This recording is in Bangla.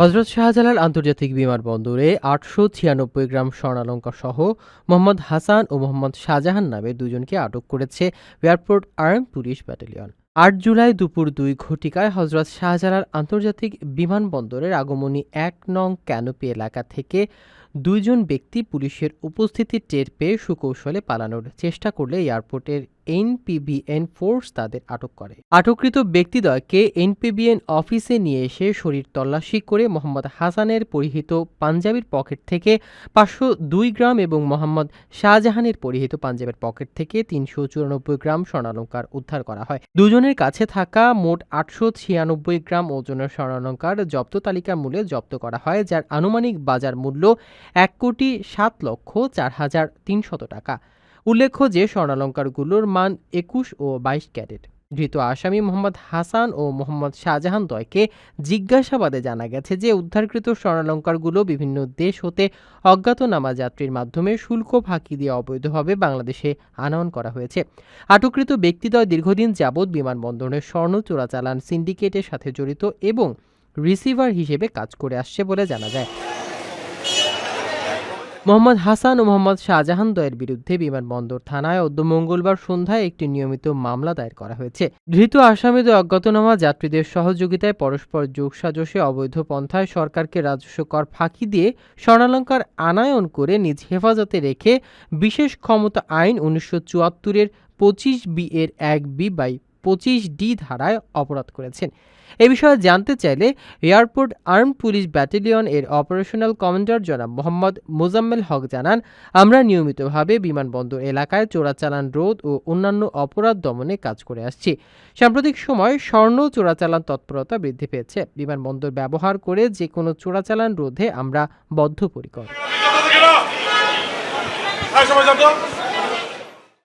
হজরত শাহজালাল আন্তর্জাতিক বিমানবন্দরে আটশো ছিয়ানব্বই গ্রাম স্বর্ণালঙ্কার সহ মোহাম্মদ হাসান ও মোহাম্মদ শাহজাহান নামে দুজনকে আটক করেছে এয়ারপোর্ট আর্ম পুলিশ ব্যাটালিয়ন। আট জুলাই দুপুর দুই ঘটিকায় হজরত শাহজালাল আন্তর্জাতিক বিমানবন্দরের আগমনী এক নং ক্যানোপি এলাকা থেকে দুইজন ব্যক্তি পুলিশের উপস্থিতি টের পেয়ে সুকৌশলে পালানোর চেষ্টা করলে এয়ারপোর্টের এনপিবিএন ফোর্স তাদের আটক করে। আটককৃত ব্যক্তিদ্বয়কে এনপিবিএন অফিসে নিয়ে এসে শরীর তল্লাশি করে মোহাম্মদ হাসানের পরিহিত পাঞ্জাবির পকেট থেকে পাঁচশো দুই গ্রাম এবং মোহাম্মদ শাহজাহানের পরিহিত পাঞ্জাবের পকেট থেকে তিনশো চুরানব্বই গ্রাম স্বর্ণালঙ্কার উদ্ধার করা হয়। দুজনের কাছে থাকা মোট আটশো ছিয়ানব্বই গ্রাম ওজনের স্বর্ণালঙ্কার জব্দ তালিকা মূল্যে জব্দ করা হয়, যার আনুমানিক বাজার মূল্য এক কোটি সাত লক্ষ চার হাজার তিনশত টাকা। উল্লেখ্য যে স্বর্ণালঙ্কারগুলোর মান একুশ ও বাইশ ক্যারেট। ধৃত আসামি মোহাম্মদ হাসান ও মোহাম্মদ শাহজাহান দয়কে জিজ্ঞাসাবাদে জানা গেছে যে উদ্ধারকৃত স্বর্ণালঙ্কারগুলো বিভিন্ন দেশ হতে অজ্ঞাতনামা যাত্রীর মাধ্যমে শুল্ক ফাঁকি দিয়ে অবৈধভাবে বাংলাদেশে আনয়ন করা হয়েছে। আটককৃত ব্যক্তিদ্বয় দীর্ঘদিন যাবৎ বিমানবন্দরের স্বর্ণ চোরাচালান সিন্ডিকেটের সাথে জড়িত এবং রিসিভার হিসেবে কাজ করে আসছে বলে জানা যায়। মোহাম্মদ হাসান ও মোহাম্মদ শাহজাহান দয়ের বিরুদ্ধে বিমানবন্দর থানায় অদ্য মঙ্গলবার সন্ধ্যায় একটি নিয়মিত মামলা দায়ের করা হয়েছে। ধৃত আসামিদের অজ্ঞাতনামা যাত্রীদের সহযোগিতায় পরস্পর যোগসাজশে অবৈধ পন্থায় সরকারকে রাজস্ব কর ফাঁকি দিয়ে স্বর্ণালঙ্কার আনায়ন করে নিজ হেফাজতে রেখে বিশেষ ক্ষমতা আইন উনিশশো চুয়াত্তরের পঁচিশ বি এর এক বি বাই পঁচিশ ডি ধারায় অপরাধ করেছেন। এ বিষয়ে জানতে চাইলে এয়ারপোর্ট আর্ম পুলিশ ব্যাটালিয়ন এর অপারেশনাল কমান্ডার জনাব মোহাম্মদ মোজাম্মেল হক জানান, আমরা নিয়মিতভাবে বিমানবন্দর এলাকায় চোরাচালান রোধ ও অন্যান্য অপরাধ দমনে কাজ করে আসছি। সাম্প্রতিক সময় স্বর্ণ চোরাচালান তৎপরতা বৃদ্ধি পেয়েছে। বিমানবন্দর ব্যবহার করে যে কোনো চোরাচালান রোধে আমরা বদ্ধপরিকর।